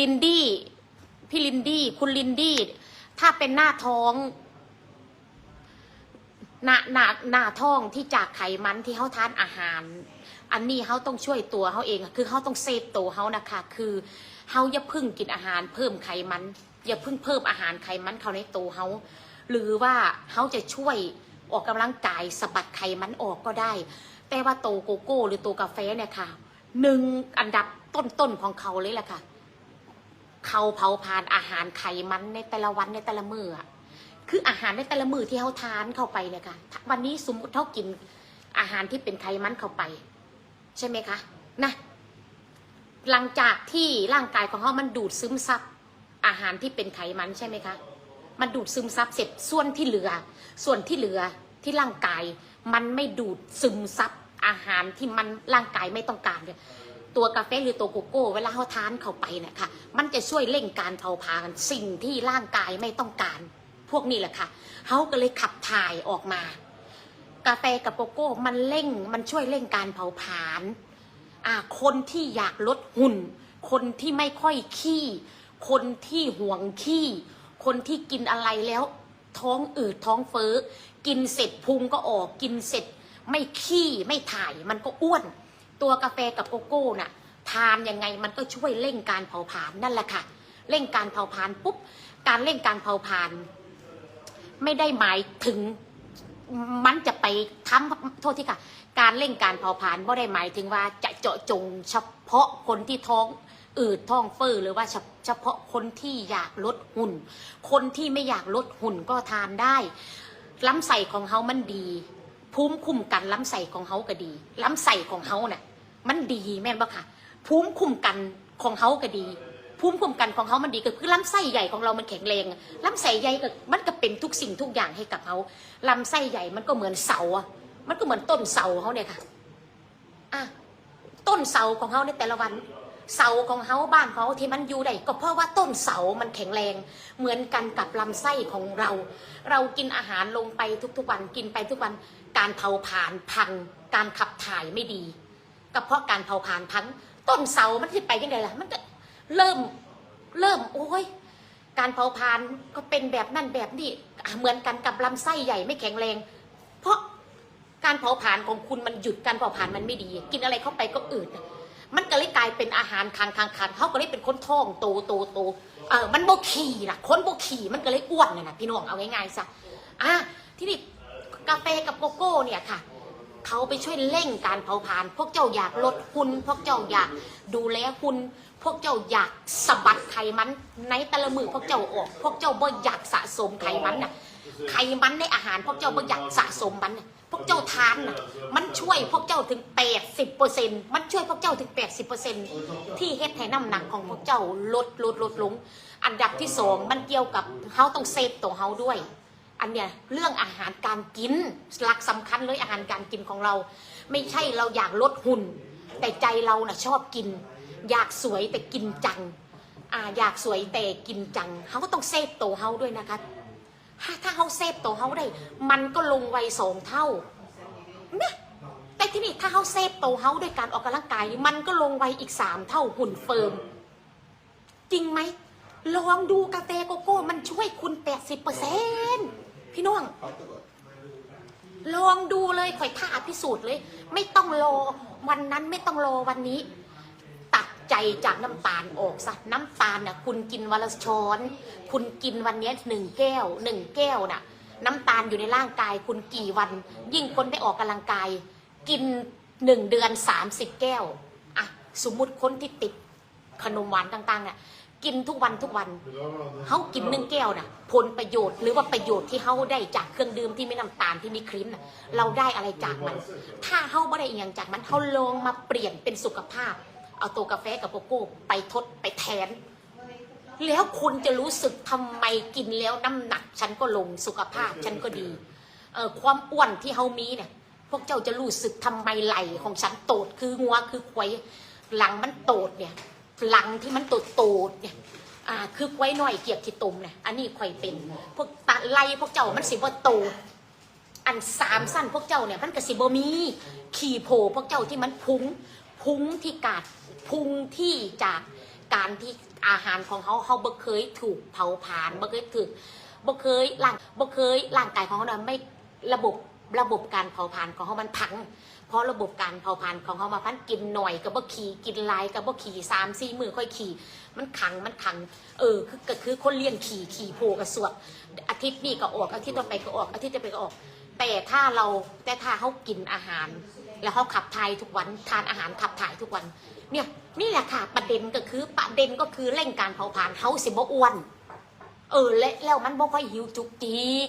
ลินดี้พี่ลินดี้คุณลินดี้ถ้าเป็นหน้าท้องหน้าหน้าหน้าท้องที่จากไขมันที่เขาทานอาหาร อันนี้เขาต้องช่วยตัวเขาเอง คือเขาต้องเซฟตัวเขานะคะ คือเขาอย่าพึ่งกินอาหารเพิ่มไขมัน อย่าพึ่งเพิ่มอาหารไขมันเข้าในตัวเขาหรือว่าเขาจะช่วยออกกำลังกายสะบัดไขมันออกก็ได้ แต่ว่าโตโกโก้ หรือโตกาแฟเนี่ยค่ะหนึ่งอันดับต้นๆของเขาเลยแหละค่ะ เขาเผาผลาญอาหารไขมันในแต่ละวันในแต่ละมื้ออะคืออาหารในแต่ละมื้อที่เขาทานเข้าไปเนี่ยค่ะ วันนี้สมมติเขากินอาหารที่เป็นไขมันเข้าไป ใช่ไหมคะนะหลังจากที่ร่างกายของเขามันดูดซึมซับอาหารที่เป็นไขมันใช่ไหมคะ มันดูดซึมซับเสร็จส่วนที่เหลือ ส่วนที่เหลือที่ร่างกาย มันไม่ดูดซึมซับอาหารที่มันร่างกายไม่ต้องการเนี่ย ตัวกาแฟหรือตัวโกโก้ เวลาเขาทานเข้าไปเนี่ยค่ะ มันจะช่วยเร่งการเผาผลาญสิ่งที่ร่างกายไม่ต้องการ พวกนี้แหละค่ะเขาก็เลยขับถ่ายออกมา กาแฟกับโกโก้ มันเร่งมันช่วยเร่งการเผาผลาญคนที่อยากลดหุ่น คนที่ไม่ค่อยขี้ คนที่ห่วงขี้ คนที่กินอะไรแล้ว ท้องอืดท้องเฟ้อ กินเสร็จพุงก็ออก กินเสร็จไม่ขี้ไม่ถ่ายมันก็อ้วน ตัวกาแฟกับโกโก้น่ะทานยังไงมันก็ช่วยเร่งการเผาผลาญนั่นแหละค่ะ เร่งการเผาผลาญปุ๊บการเร่งการเผาผลาญไม่ได้หมายถึงมันจะไปทำโทษที่ค่ะ การเร่งการเผาผลาญไม่ได้หมายถึงว่าจะเจาะจงเฉพาะคนที่ท้องอืดท้องเฟ้อหรือว่าเฉพาะคนที่อยากลดหุ่น คนที่ไม่อยากลดหุ่นก็ทานได้ล้ำไส้ของเขามันดี ภูมิคุ้มกันล้ำไส้ของเขาก็ดี ล้ำไส้ของเขาเนี่ย มันดีแม่นปะค่ะ ภูมิคุ้มกันของเขาก็ดี ภูมิคุ้มกันของเขามันดีก็คือลำไส้ใหญ่ของเรามันแข็งแรงลำไส้ใหญ่ก็มันก็เป็นทุกสิ่งทุกอย่างให้กับเขาลำไส้ใหญ่มันก็เหมือนเสาอะมันก็เหมือนต้นเสาเขาเนี่ยค่ะอะต้นเสาของเขาในแต่ละวันเสาของเขาบ้านเขาที่มันอยู่ได้ก็เพราะว่าต้นเสามันแข็งแรง เหมือนกันกับลำไส้ของเรา เรากินอาหารลงไปทุกๆวันกินไปทุกวันการเผาผลาญพัง การขับถ่ายไม่ดี ก็เพราะการเผาผลาญพังต้นเสามันจะไปยังไงล่ะ มันก็เริ่มเริ่มโอ้ยการเผาผลาญก็เป็นแบบนั่นแบบนี้เหมือนกันกับลำไส้ใหญ่ไม่แข็งแรง เพราะการเผาผลาญของคุณมันหยุดการเผาผลาญมันไม่ดี กินอะไรเข้าไปก็อืดมันก็เลยกลายเป็นอาหารคางคางคางเขาก็เลยเป็นคนท้องโตโตโตเออมันโบขี่นะคนโบขี่มันก็เลยอ้วนน่ะนะพี่น้องเอาง่ายๆซะอะที่นี่กาแฟกับโกโก้เนี่ยค่ะ เขาไปช่วยเร่งการเผาผลาญพวกเจ้าอยากลดหุ่นพวกเจ้าอยากดูแลหุ่นพวกเจ้าอยากสะบัดไขมันในแต่ละมือพวกเจ้าออก พวกเจ้าบ่อยากสะสมไขมันน่ะไขมันในอาหารพวกเจ้าบ่อยากสะสมมันน่ะพวกเจ้าทานน่ะมันช่วยพวกเจ้าถึง 80เปอร์เซ็นต์มันช่วยพวกเจ้าถึง 80เปอร์เซ็นต์ที่เฮ็ดให้น้ำหนักของพวกเจ้าลดลดลดลง อันดับที่สองมันเกี่ยวกับเฮาต้องเซฟตัวเฮาด้วย อันเนี้ยเรื่องอาหารการกินหลักสำคัญเลยอาหารการกินของเรา ไม่ใช่เราอยากลดหุ่น แต่ใจเราน่ะชอบกิน อยากสวยแต่กินจังอ่าอยากสวยแต่กินจังเขาก็ต้องเซฟโตเฮาด้วยนะคะ ถ้าถ้าเขาเซฟโตเขาได้ มันก็ลงไวสองเท่าเนี่ยแต่ที่นี่ถ้าเขาเซฟโตเขาด้วยการออกกำลังกายมันก็ลงไวอีกสามเท่าหุ่นเฟิร์มจริงไหมลองดูกาแฟโกโก้ มันช่วยคุณแปดสิบเปอร์เซ็น พี่น้อง ลองดูเลยข่อยท่าพิสูจน์เลย ไม่ต้องรอวันนั้นไม่ต้องรอวันนี้ ตัดใจจากน้ำตาลออกซะน้ำตาลน่ะคุณกินวันละช้อน คุณกินวันเนี้ยหนึ่งแก้วหนึ่งแก้วน่ะ น้ำตาลอยู่ในร่างกายคุณกี่วัน ยิ่งคนได้ออกกำลังกาย กินหนึ่งเดือนสามสิบแก้วอะสมมุติคนที่ติดขนมหวานต่างๆน่ะ กินทุกวันทุกวันเขากินหนึ่งแก้วน่ะผลประโยชน์หรือว่าประโยชน์ที่เขาได้จากเครื่องดื่มที่ไม่น้ำตาลที่มีครีมน่ะเราได้อะไรจากมัน ถ้าเขาไม่ได้อหย่างจากมันเขาลองมาเปลี่ยนเป็นสุขภาพ เอาตัวกาแฟกับโกโก้ไปทดไปแทน แล้วคุณจะรู้สึกทำไมกินแล้วน้ำหนัก ฉันก็ลงสุขภาพฉันก็ดีเออความอ้วนที่เขามีเนี่ยพวกเจ้าจะรู้สึกทำไมไหลของฉันโตดคืองัวคือควายหลังมันโตดเนี่ย หลังที่มันโตดโตดเนี่ยอ่าคือควายน้อยเกียบที่ตุ่มเนี่ยอันนี้ควายเป็น พวกตะไลพวกเจ้ามันสิบ่โตดอันสามสั้นพวกเจ้าเนี่ยมันกระสิบมี ขี่โผพวกเจ้าที่มันพุงพุงที่กาดพุงที่จากการที่อาหารของเขาเขาบ่เคยถูกเผาผลาญบ่เคยถูกบ่เคยร่างบ่เคยร่างกายของเขาน่ะไม่ระบบ ระบบการเผาผลาญของเขามันพัง เพราะระบบการเผาผลาญของเขามาพันกินหน่อยกับบ่ขี่กินหลายกับบ่ขี่สามสี่มือค่อยขี่ มันขังมันขัง เออคือก็คือคนเลี้ยงขี่ขี่โพกระสวดอาทิตย์นี้ก็ออกอาทิตย์ต่อไปก็ออกอาทิตย์ต่อไปก็ออก แต่ถ้าเราแต่ถ้าเขากินอาหาร แล้วเขาขับถ่ายทุกวันทานอาหารขับถ่ายทุกวัน เนี่ยนี่แหละค่ะประเด็นก็คือประเด็นก็คือเร่งการเผาผลาญเขาสิบ่อ้วน เออและแล้วมันบ่ค่อยหิวจุกจิก